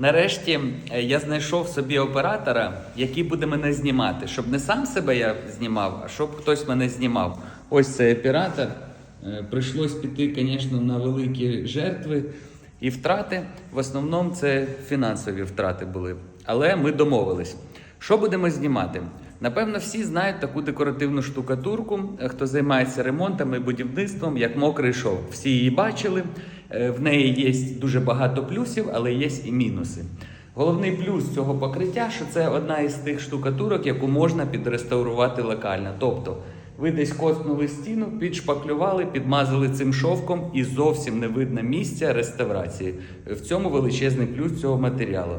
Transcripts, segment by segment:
Нарешті е, я знайшов собі оператора, який буде мене знімати, щоб не сам себе я знімав, а щоб хтось мене знімав. Ось цей оператор. Е, Прийшлось піти, звісно, на великі жертви і втрати. В основному це фінансові втрати були. Але ми домовились. Що будемо знімати? Напевно, всі знають таку декоративну штукатурку, хто займається ремонтом і будівництвом, як мокрий шов. Всі її бачили. Е, В неї є дуже багато плюсів, але є і мінуси. Головний плюс цього покриття, що це одна із тих штукатурок, яку можна підреставрувати локально. Тобто ви десь коснули стіну, підшпаклювали, підмазали цим шовком і зовсім не видно місця реставрації. В цьому величезний плюс цього матеріалу.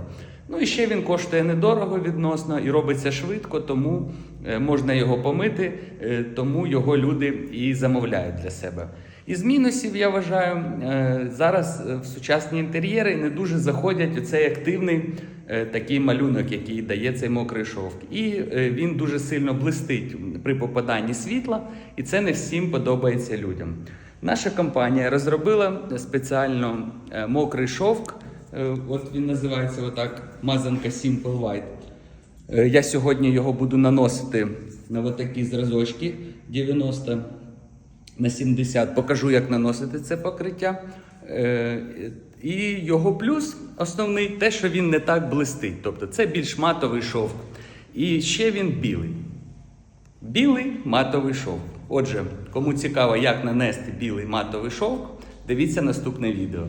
Ну і ще він коштує недорого відносно і робиться швидко, тому е, можна його помити, е, тому його люди і замовляють для себе. Із мінусів я вважаю, е, зараз е, в сучасні інтер'єри не дуже заходять у цей активний е, такий малюнок, який дає цей мокрий шовк. І він дуже сильно блистить при попаданні світла, і це не всім подобається людям. Наша компанія розробила спеціально мокрий шовк. От він називається отак мазанка Simple White. Я сьогодні його буду наносити на отакі зразочки 90 на 70. Покажу, як наносити це покриття. Е, І його плюс основний те, що він не так блистить. Тобто це більш матовий шовк. І ще він білий. Білий матовий шовк. Отже, кому цікаво, як нанести білий матовий шовк, дивіться наступне відео.